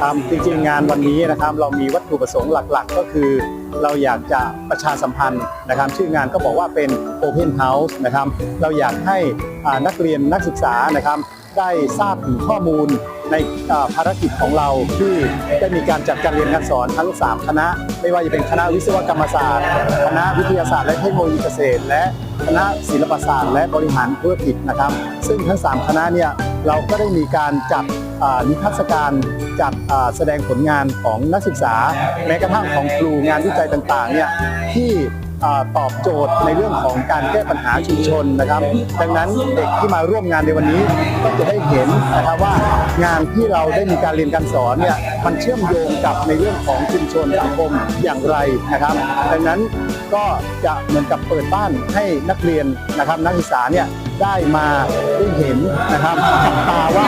ครับจริงๆงานวันนี้นะครับเรามีวัตถุประสงค์หลักๆ ก็คือ เราอยากจะประชาสัมพันธ์นะครับ ชื่องานก็บอกว่าเป็น Open House นะครับ เราอยากให้นักเรียนนักศึกษานะครับ ได้ทราบถึงข้อมูลในภารกิจของเราที่ได้มีการจัดการเรียนการสอนทั้ง 3 คณะ ไม่ว่าจะเป็นคณะวิศวกรรมศาสตร์ คณะวิทยาศาสตร์และเทคโนโลยีเกษตร และคณะศิลปศาสตร์ และบริหารธุรกิจนะครับ ซึ่งทั้ง 3 คณะเนี่ย เราก็ได้มีการจัดอ่านิทรรศการจัดอ่าแสดงผลงานของนักศึกษา แม้กระทั่งของครูงานวิจัยต่างๆเนี่ยที่อ่าตอบโจทย์ในเรื่องของการแก้ปัญหาชุมชนนะครับ ดังนั้นเด็กที่มาร่วมงานในวันนี้ก็จะได้เห็นนะครับว่างานที่เราได้มีการเรียนการสอนเนี่ยมันเชื่อมโยงกับในเรื่องของชุมชนสังคมอย่างไรนะครับ ดังนั้นก็จะเหมือนกับเปิดบ้านให้นักเรียนนะครับนักศึกษาเนี่ยได้มาได้ เห็นนะครับกับตาว่าเรา